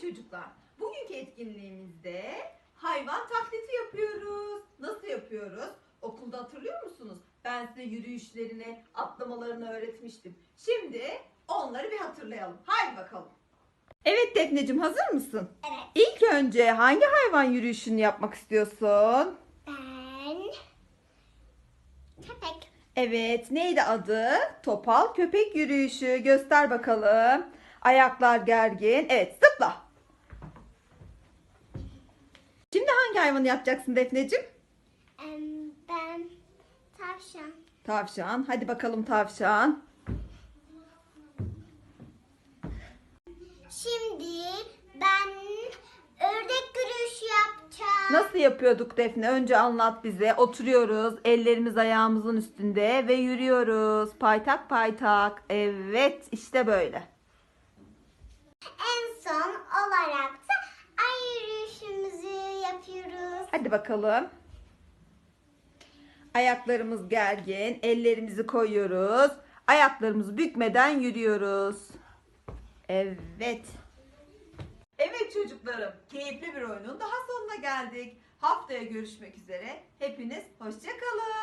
Çocuklar, bugünkü etkinliğimizde hayvan taklidi yapıyoruz. Nasıl yapıyoruz? Okulda hatırlıyor musunuz? Ben size yürüyüşlerini, atlamalarını öğretmiştim. Şimdi onları bir hatırlayalım. Haydi bakalım. Evet Defneciğim hazır mısın? Evet. İlk önce hangi hayvan yürüyüşünü yapmak istiyorsun? Ben köpek. Evet, neydi adı? Topal köpek yürüyüşü. Göster bakalım. Ayaklar gergin. Evet, zıpla. Şimdi hangi hayvanı yapacaksın Defneciğim? Ben tavşan. Tavşan. Hadi bakalım tavşan. Şimdi ben ördek yürüyüşü yapacağım. Nasıl yapıyorduk Defne? Önce anlat bize. Oturuyoruz. Ellerimiz ayağımızın üstünde ve yürüyoruz. Paytak paytak. Evet, işte böyle. En son olarak Hadi bakalım. Ayaklarımız gergin, ellerimizi koyuyoruz. Ayaklarımızı bükmeden yürüyoruz. Evet. Evet çocuklarım, keyifli bir oyunun daha sonuna geldik. Haftaya görüşmek üzere. Hepiniz hoşçakalın.